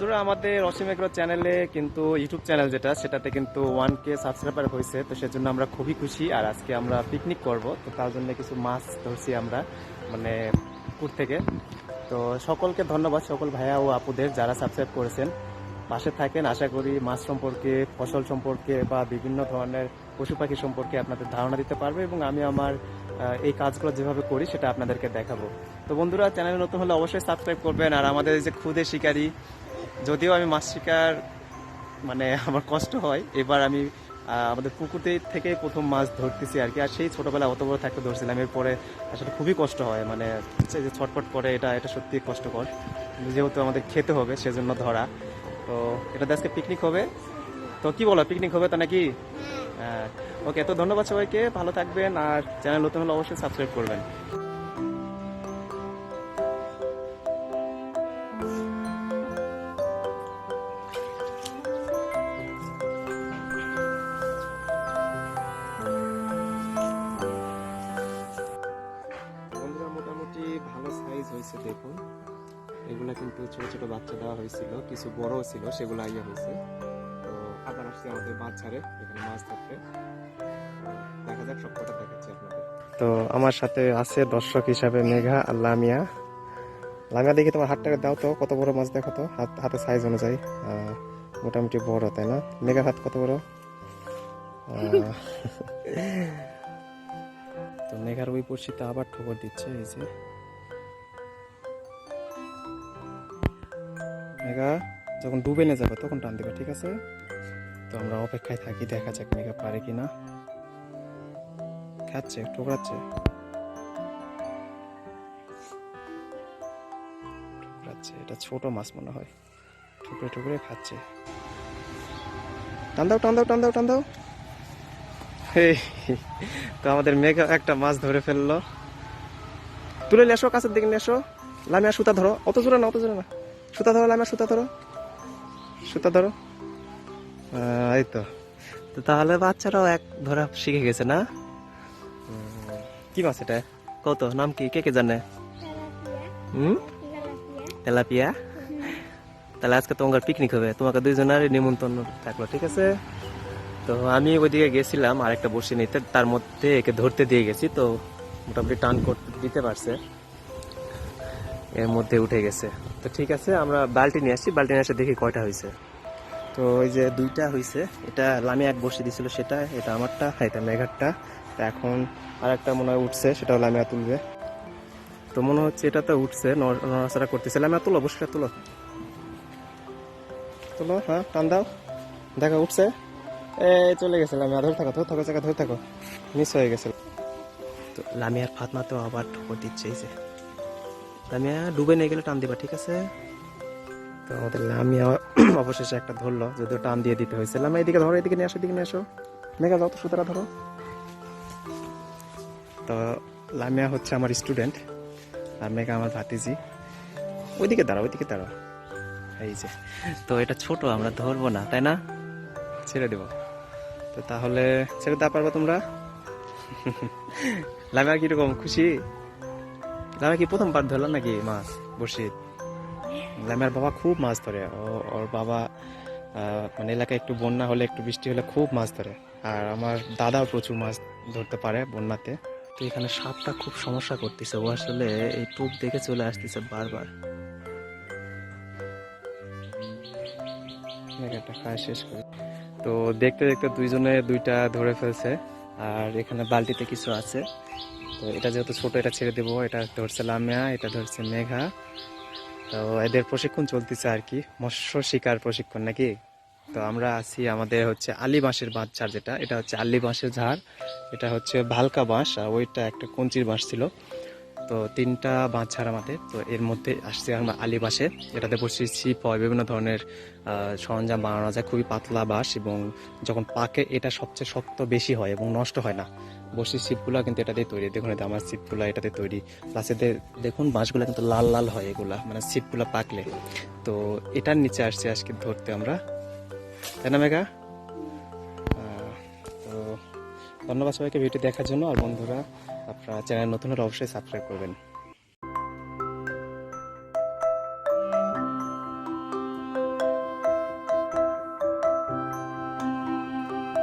বন্ধুরা, আমাদের অসীম এগ্রো চ্যানেলে কিন্তু ইউটিউব চ্যানেল যেটা, সেটাতে কিন্তু ওয়ান কে সাবস্ক্রাইবার হয়েছে, তো সেজন্য আমরা খুবই খুশি। আর আজকে আমরা পিকনিক করব, তো তার জন্য কিছু মাছ ধরছি আমরা মানে পুকুর থেকে। তো সকলকে ধন্যবাদ, সকল ভাইয়া ও আপুদের যারা সাবস্ক্রাইব করেছেন। পাশে থাকেন, আশা করি মাছ সম্পর্কে, ফসল সম্পর্কে বা বিভিন্ন ধরনের পশু পাখি সম্পর্কে আপনাদের ধারণা দিতে পারবে এবং আমি আমার এই কাজগুলো যেভাবে করি, সেটা আপনাদেরকে দেখাবো। তো বন্ধুরা, চ্যানেলে নতুন হলে অবশ্যই সাবস্ক্রাইব করবেন। আর আমাদের যে খুদে শিকারী যদিও আমি মাছ শিকার মানে আমার কষ্ট হয় এবার আমি আমাদের পুকুরতে থেকে প্রথম মাছ ধরতেছি আর কি। আর সেই ছোটবেলায় অত বড় থাকতে ধরছিলাম এরপরে আসলে খুবই কষ্ট হয় মানে যে ছটফট করে এটা এটা সত্যি কষ্টকর। যেহেতু আমাদের খেতে হবে সেজন্য ধরা। তো এটা আজকে পিকনিক হবে। তো কি বলো পিকনিক হবে তো নাকি? হ্যাঁ। ওকে তো ধন্যবাদ সবাইকে ভালো থাকবেন আর চ্যানেল নতুন হলে অবশ্যই সাবস্ক্রাইব করবেন। এগুলা কিন্তু ছোট ছোট বাচ্চা দেওয়া হয়েছিল কিছু বড়ও ছিল সেগুলো আইয়া হয়েছে। তো আবার আসছে আমাদের মাছ ছাড়ে এখানে মাছ তো দেখা যাক সব কটা দেখাচ্ছি আপনাদের। তো আমার সাথে আছে দর্শক হিসাবে মেঘা আর লামিয়া। লামিয়া দেখি তোমার হাতটাকে দাও তো কত বড় মাছ দেখো তো হাত হাতের সাইজ অনুযায়ী। আহ, মোটামুটি বড় তাই না? মেঘার হাত কত বড়? তো মেঘার ওই পড়শিতে আবার ঠোকর দিচ্ছে এই যে। মেঘা, যখন ডুবে নিয়ে যাবে তখন টান দিবে, ঠিক আছে? তো আমরা অপেক্ষায় থাকি, দেখা যাক মেঘা পারে কিনা। খাচ্ছে, ঠোকরাচ্ছে। এটা ছোট মাছ মনে হয়। ঠুকরে ঠুকরে খাচ্ছে। টান দাও টান দাও টান দাও টান দাও। তো আমাদের মেঘা একটা মাছ ধরে ফেলল। তুলে এসো কাছের দিকে এসো লামিয়া, সুতা ধরো। অত জোরে না, অত জোরে না। সুতা ধরো লামিয়া সুতা ধরো। সুতা ধরো। এই তো। তো তাহলে বাচ্চারাও এক ধরা শিখে গেছে না? কি মাছ এটা? কত? নাম কি? কে কে জানে? হুম? তেলাপিয়া? তাহলে আজকে তোমার পিকনিক হবে। তোমাকে দুইজনের নিমন্ত্রণ থাকল ঠিক আছে? তো আমি ওইদিকে গেছিলাম আরেকটা বসে নিতে তার মধ্যে একে ধরতে দিয়ে গেছি তো মোটামুটি টান করতে দিতে পারছে। এর মধ্যে উঠে গেছে। তো ঠিক আছে, আমরা বালতি নিয়ে আসছি। বালতি নিয়ে এসে দেখি কয়টা হয়েছে তো ওই যে দুইটা হয়েছে এটা লামি এক বসে দিছিল সেটা, এটা আমারটা, এটা মেঘারটা। তো এখন আর একটা মনে হয় উঠছে, সেটাও লামিয়া তুলবে। তো মনে হচ্ছে এটা তো উঠছে, নড়- নড়াচড়া করতেছে। লামিয়া, তুলো, বসে তুলো। তুলো হ্যাঁ টান দাও। দেখা, উঠছে। এই, চলে গেছে লামিয়া, ধরে থাকো ধরে থাকো জায়গা ধরে থাকো। মিস হয়ে গেছে। তো লামিয়ার ফাতমা তো আবার ঠোকর দিচ্ছে লামিয়া ডুবে নিয়ে গেলে টান দিবা, ঠিক আছে? তো আমাদের লামিয়া অবশেষে একটা ধরলো, যদিও টান দিয়ে দিতে হয়েছে। লামিয়া, এদিকে ধরো, এদিকে নিয়ে আসো, এদিকে নিয়ে আসো। মেঘা, যাও তো, সুতরা ধরো। তো লামিয়া হচ্ছে আমার স্টুডেন্ট আর মেঘা আমার ভাতিজি। ওইদিকে দাঁড়াও ওইদিকে দাঁড়াও। এই যে, তো এটা ছোট, আমরা ধরবো না, তাই না? ছেড়ে দেবো। তো তাহলে ছেড়ে দেওয়া পারব তোমরা? লামিয়া, কীরকম, খুশি? লামিয়া কি প্রথমবার ধরলাম নাকি মাছ বসি লামিয়ার বাবা খুব মাছ ধরে। ওর বাবা মানে এলাকায় একটু বন্যা হলে একটু বৃষ্টি হলে খুব মাছ ধরে। আর আমার দাদাও প্রচুর মাছ ধরতে পারে বন্যাতে। তো এখানে সাপটা খুব সমস্যা করতেছে। ও আসলে এই টুপ দেখে চলে আসতেছে বারবার। শেষ করে। তো দেখতে দেখতে দুইজনে দুইটা ধরে ফেলছে। আর এখানে বালতিতে কিছু আছে। তো এটা যেহেতু ছোট, এটা ছেড়ে দেবো। এটা ধরছে লামিয়া, এটা ধরছে মেঘা। তো এদের প্রশিক্ষণ চলতেছে আর কি। মৎস্য শিকার প্রশিক্ষণ নাকি? তো আমরা আছি আমাদের হচ্ছে আলি বাঁশের বাঁধ ঝাড় যেটা। এটা হচ্ছে আলি বাঁশের ঝাড়। এটা হচ্ছে ভালকা বাঁশ, আর ওইটা একটা কঞ্চির বাঁশ ছিল। তো তিনটা ঝাড় আমাদের। তো এর মধ্যে আসছে আমরা আলি বাঁশে এটাতে হয় বিভিন্ন ধরনের সরঞ্জাম বানানো যায়। খুবই পাতলা বাঁশ এবং যখন পাকে এটা সবচেয়ে শক্ত বেশি হয় এবং নষ্ট হয় না। বসির ছিপগুলো কিন্তু এটাতে তৈরি। দেখুন এটা আমার ছিপগুলো এটাতে তৈরি। প্লাস এতে দেখুন, বাঁশগুলো কিন্তু লাল লাল হয় এগুলা মানে ছিপগুলো পাকলে। তো এটার নিচে আসছে আজকে ধরতে আমরা। তাই না, মেঘা? তো ধন্যবাদ সবাইকে ভিডিও দেখার জন্য। আর বন্ধুরা আপনারা চ্যানেল নতুন হলে অবশ্যই সাবস্ক্রাইব করবেন।